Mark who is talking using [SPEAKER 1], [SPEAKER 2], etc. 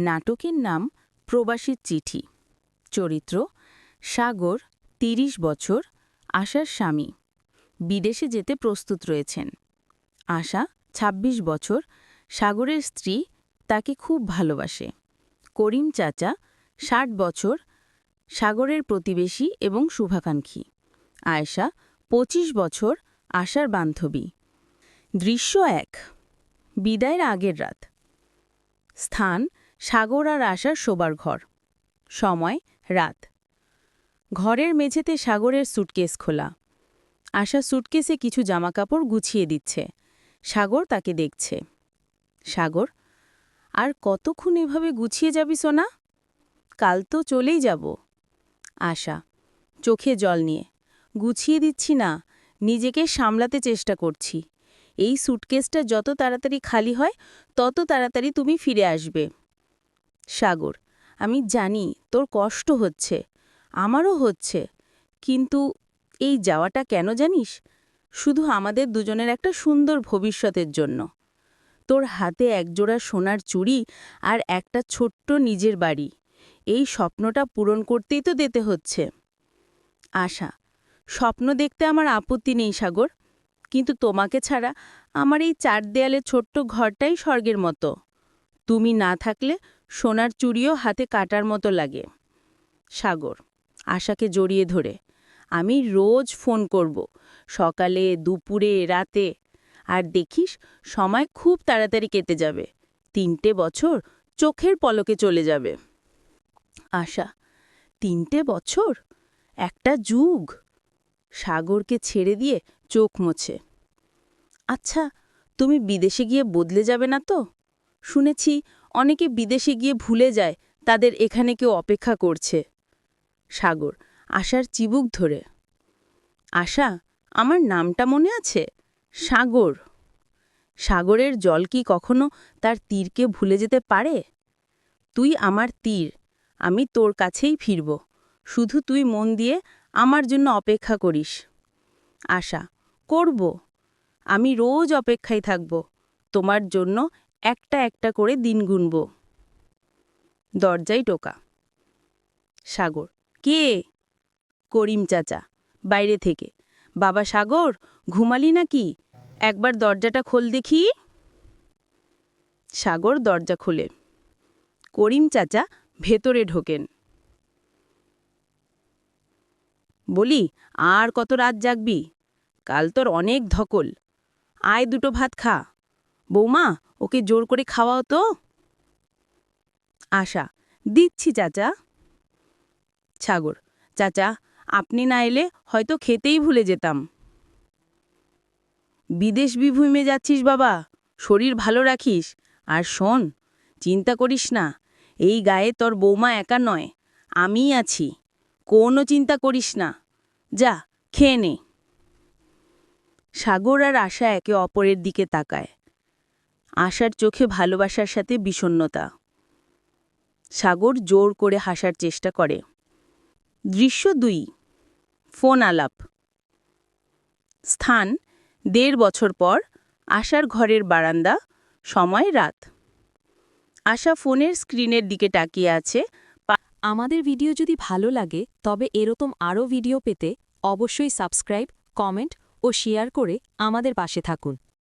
[SPEAKER 1] নাটকের নাম প্রবাসীর চিঠি। চরিত্র, সাগর ৩০ বছর, আশার স্বামী। বিদেশে যেতে প্রস্তুত রয়েছেন। আশা ২৬ বছর, সাগরের স্ত্রী, তাকে খুব ভালোবাসে। করিম চাচা, ষাট বছর, সাগরের প্রতিবেশী এবং শুভাকাঙ্ক্ষী। আয়েশা ২৫ বছর, আশার বান্ধবী। দৃশ্য এক, বিদায়ের আগের রাত। স্থান সাগর আর আশার শোবার ঘর। সময়, রাত। ঘরের মেঝেতে সাগরের সুটকেস খোলা। আশা সুটকেসে কিছু জামাকাপড় গুছিয়ে দিচ্ছে। সাগর তাকে দেখছে। সাগর, আর কতক্ষণ এভাবে গুছিয়ে যাবি সোনা? কাল তো চলেই যাব। আশা, চোখে জল নিয়ে। গুছিয়ে দিচ্ছি না, নিজেকে সামলাতে চেষ্টা করছি। এই সুটকেসটা যত তাড়াতাড়ি খালি হয়, তত তাড়াতাড়ি তুমি ফিরে আসবে। সাগর, আমি জানি তোর কষ্ট হচ্ছে, আমারও হচ্ছে, কিন্তু এই যাওয়াটা কেন জানিস? শুধু আমাদের দুজনের একটা সুন্দর ভবিষ্যতের জন্য। তোর হাতে একজোড়া সোনার চুড়ি আর একটা ছোট্ট নিজের বাড়ি, এই স্বপ্নটা পূরণ করতেই তো দিতে হচ্ছে। আশা, স্বপ্ন দেখতে আমার আপত্তি নেই, সাগর। কিন্তু তোমাকে ছাড়া আমার এই চার দেয়ালে ছোট্ট ঘরটাই স্বর্গের মতো। তুমি না থাকলে সোনার চুড়িও হাতে কাটার মতো লাগে। সাগর, আশাকে জড়িয়ে ধরে, আমি রোজ ফোন করব, সকালে, দুপুরে, রাতে। আর দেখিস, সময় খুব তাড়াতাড়ি কেটে যাবে, তিনটে বছর চোখের পলকে চলে যাবে। আশা, তিনটে বছর? একটা যুগ। সাগরকে ছেড়ে দিয়ে চোখ মোছে। আচ্ছা তুমি বিদেশে গিয়ে বদলে যাবে না তো? শুনেছি, অনেকে বিদেশে গিয়ে ভুলে যায়, তাদের এখানে কেউ অপেক্ষা করছে। সাগর, আশার চিবুক ধরে। আশা, আমার নামটা মনে আছে? সাগর। সাগরের জল কি কখনো তার তীরকে ভুলে যেতে পারে? তুই আমার তীর, আমি তোর কাছেই ফিরব। শুধু তুই মন দিয়ে আমার জন্য অপেক্ষা করিস। আশা করব। আমি রোজ অপেক্ষায় থাকব। তোমার জন্য একটা একটা করে দিন গুনব। দরজায় টোকা। সাগর, কে? করিম চাচা, বাইরে থেকে। বাবা সাগর, ঘুমালি নাকি? একবার দরজাটা খোল দেখি। সাগর দরজা খোলে। করিম চাচা ভেতরে ঢোকেন। বলি, আর কত রাত জাগবি? কাল তোর অনেক ধকল। আয় দুটো ভাত খা। বৌমা, ওকে জোর করে খাওয়াও তো। আশা, দিচ্ছি চাচা। ছাগর চাচা, আপনি না এলে হয়তো খেতেই ভুলে যেতাম। বিদেশ বিভূমে যাচ্ছিস বাবা, শরীর ভালো রাখিস। আর শোন, চিন্তা করিস না, এই গায়ে তোর বৌমা একা নয়, আমিই আছি। কোনো চিন্তা করিস না। যা, খেয়ে নে। সাগর আর আশা একে অপরের দিকে তাকায়। আশার চোখে ভালোবাসার সাথে বিষণ্নতা সাগর জোর করে হাসার চেষ্টা করে। দৃশ্য দুই ফোন আলাপ স্থান, দেড় বছর পর আশার ঘরের বারান্দা, সময় রাত। আশা ফোনের স্ক্রিনের দিকে তাকিয়ে আছে।
[SPEAKER 2] আমাদের ভিডিও যদি ভালো লাগে, তবে এরকম আরও ভিডিও পেতে অবশ্যই সাবস্ক্রাইব, কমেন্ট ও শেয়ার করে আমাদের পাশে থাকুন।